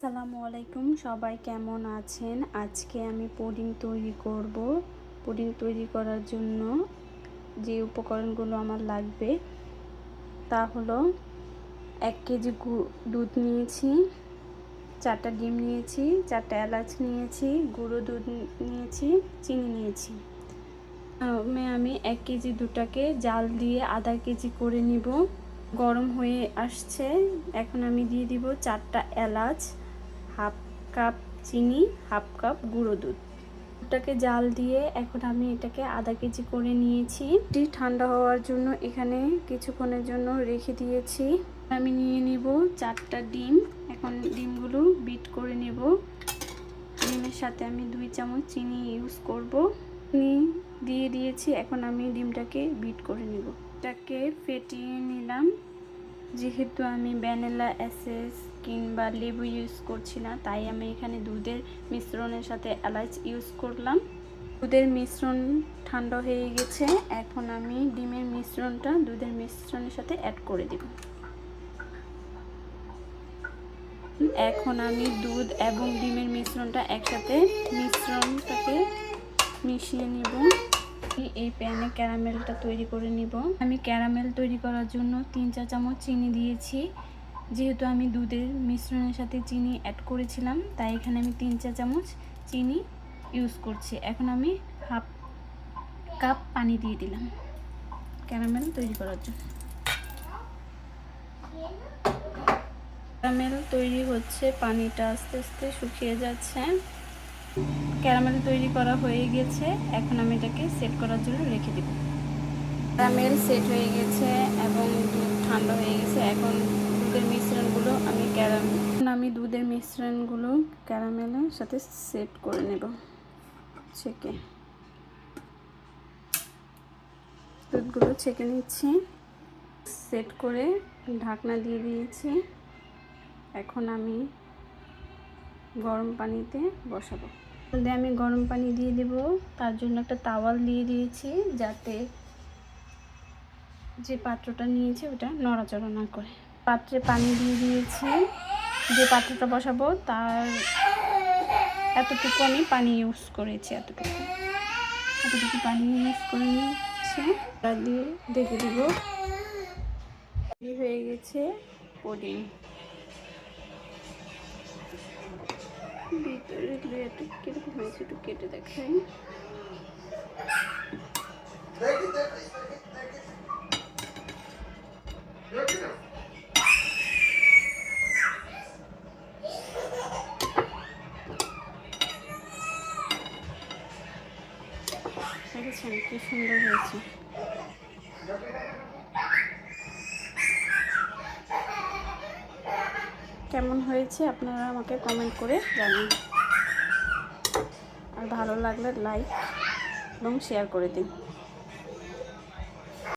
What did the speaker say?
আসসালামু আলাইকুম, সবাই কেমন আছেন? আজকে আমি পুডিং তৈরি করব। পুডিং তৈরি করার জন্য যে উপকরণগুলো আমার লাগবে তা হলো এক কেজি দুধ নিয়েছি, চারটা ডিম নিয়েছি, চারটা এলাচ নিয়েছি, গুঁড়ো দুধ নিয়েছি, চিনি নিয়েছি। আমি এক কেজি দুটাকে জাল দিয়ে আধা কেজি করে নিব। গরম হয়ে আসছে, এখন আমি দিয়ে দিব চারটা এলাচ। হাফ কাপ চিনি, হাফ কাপ গুঁড়ো দুধ। দুধটাকে জাল দিয়ে এখন আমি এটাকে আধা কেজি করে নিয়েছি। ঠান্ডা হওয়ার জন্য এখানে কিছুক্ষণের জন্য রেখে দিয়েছি। আমি নিয়ে নিব চারটা ডিম। এখন ডিমগুলো বিট করে নেব। ডিমের সাথে আমি দুই চামচ চিনি ইউজ করব। চিনি দিয়ে দিয়েছি, এখন আমি ডিমটাকে বিট করে নেব। এটাকে ফেটিয়ে নিলাম। যেহেতু আমি ভ্যানিলা অ্যাসেস কিংবা লেবু ইউজ করছি না, তাই আমি এখানে দুধের মিশ্রণের সাথে এলাচ ইউজ করলাম। দুধের মিশ্রণ ঠান্ডা হয়ে গেছে, এখন আমি ডিমের মিশ্রণটা দুধের মিশ্রণের সাথে অ্যাড করে দেব। এখন আমি দুধ এবং ডিমের মিশ্রণটা একসাথে মিশ্রণটাকে মিশিয়ে নেব। এই প্যানে ক্যারামেলটা তৈরি করে নিব। আমি ক্যারামেল তৈরি করার জন্য তিন চা চামচ চিনি দিয়েছি। যেহেতু আমি দুধের মিশ্রণের সাথে চিনি অ্যাড করেছিলাম, তাই এখানে আমি তিন চা চামচ চিনি ইউজ করছি। এখন আমি হাফ কাপ পানি দিয়ে দিলাম ক্যারামেল তৈরি করার জন্য। ক্যারামেল তৈরি হচ্ছে, পানিটা আস্তে আস্তে শুকিয়ে যাচ্ছে। ক্যারামেল তৈরি করা হয়ে গেছে। এখন আমি এটাকে সেট করার জন্য রেখে দেব। ক্যারামেল সেট হয়ে গেছে এবং দুধ ঠান্ডা হয়ে গেছে। এখন দুধের মিশ্রণগুলো আমি ক্যারামেল আমি দুধের মিশ্রণগুলো ক্যারামেলের সাথে সেট করে নেব। ছেঁকে। দুধগুলো ছেঁকে নিচ্ছি। সেট করে ঢাকনা দিয়ে দিয়েছি। এখন আমি গরম পানিতে বসাবো। তাহলে আমি গরম পানি দিয়ে দেব। তার জন্য একটা তাওয়াল দিয়ে দিয়েছি যাতে যে পাত্রটা নিয়েছি ওটা নড়াচড়া না করে। পাত্রে পানি দিয়ে দিয়েছি। যে পাত্রটা বসাবো তার এতটুকু আমি পানি ইউজ করেছি, এতটুকু। এতটুকু পানি ইউজ করে নিয়েছি। দিয়ে দেখে দেবো। হয়ে গেছে পুডিং ভিতরে একটু কীরকম হয়েছে একটু কেটে দেখাই। দেখেছেন সুন্দর হয়েছে। কেমন হয়েছে আপনারা আমাকে কমেন্ট করে জানান। আর ভালো লাগলে লাইক এবং শেয়ার করে দিন।